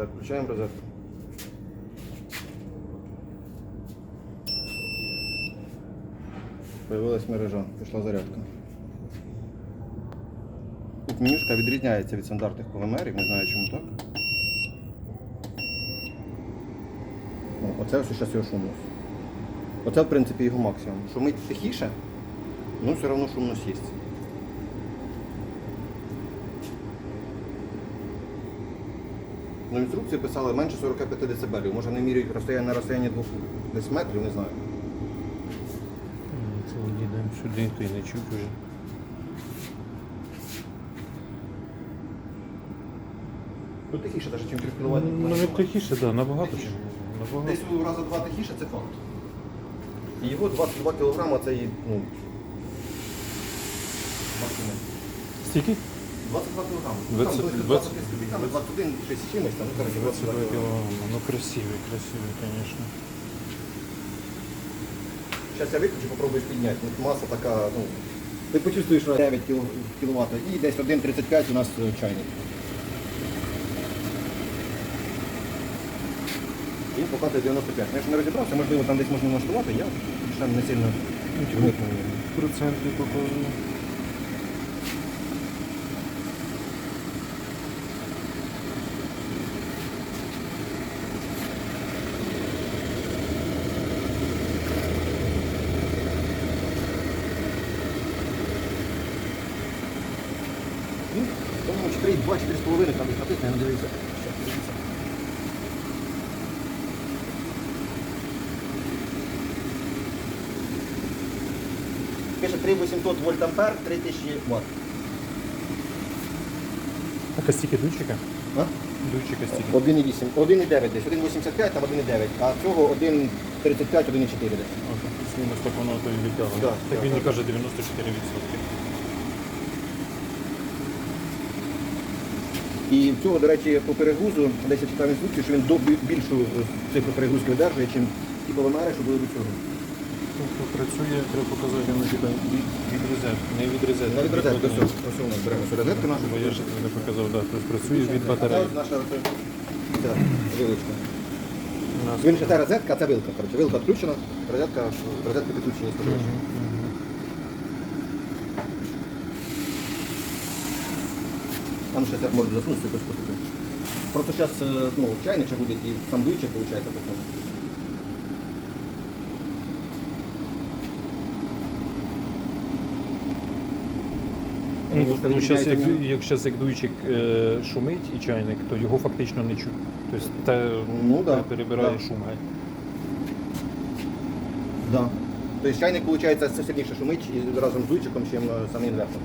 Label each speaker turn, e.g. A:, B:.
A: Так, включаємо розетку. Появилась мережа, пішла зарядка. Тут менюшка відрізняється від стандартних полимерів, не знаю чому так. О, оце ось зараз його шумність. Оце, в принципі, його максимум. Шумить тихіше, ну все одно шумність є. Ну, інструкції писали менше 45 дБ. Може вони міряють розстояння на розстоянні 2 десь метрів, не знаю.
B: Це їдемо сюди, то й не чуть уже.
A: Ну тихіше, навіть, ніж 3 кВт.
B: Ну, не тихіше, так, да, набагато.
A: Тихіше.
B: Набагато.
A: Десь у рази два тихіше, це факт. І його 22 кг це і, ну, максимум.
B: Стільки?
A: 22 кілограми. Ну, килограмма.
B: Ну, ну красивый, красивый, конечно.
A: Сейчас я выключу, попробуєш поднять. От маса така, ну, ты почувствуешь, что 9 кВт И десь 1,35 у нас е, чайник. І показує 95. Ну, Якщо не розібрався, можливо, там десь можна налаштувати, я ще не сильно.
B: Ну, Процент
A: не показываю. 4, 2, 4 там їх натисне, я не. Пише 3800 вольт ампер, 3000
B: ватт. А костіки дучика?
A: А?
B: Дучика стільки.
A: 1,8, 1,9 десь, 1,85, там 1,9, а цього 1,35, 1,4 десь.
B: Окей. Мінус так воно то і відтягує. Так він
A: не
B: каже 94%.
A: І в цього, до речі, по перегрузу, десь я читав інструкцію, що він до більшу цифру перегрузки видержує, ніж ті полимери, що були до цього.
B: Тобто працює, треба показати типа, від, розетки, не від розетки. Від батареї.
A: ось, ось у нас беремо розетку нашу.
B: Бо я ще не показав, да, тобто працює від батареї.
A: наша вилочка. Він ще та розетка, а це вилка. Коротше, вилка включена, розетка, розетка підключена Там ще так можна засунути якось поступити. Просто зараз ну, чайник ще буде і сам дуйчик виходить потім.
B: Ну, ну, щас, як, як, щас, як дуйчик е, шумить і чайник, то його фактично не чути. Тобто те
A: Ну, да,
B: перебирає
A: да.
B: шум геть.
A: Да. Тобто чайник, виходить, це сильніше шумить і разом з дуйчиком, чим е, сам інвертор.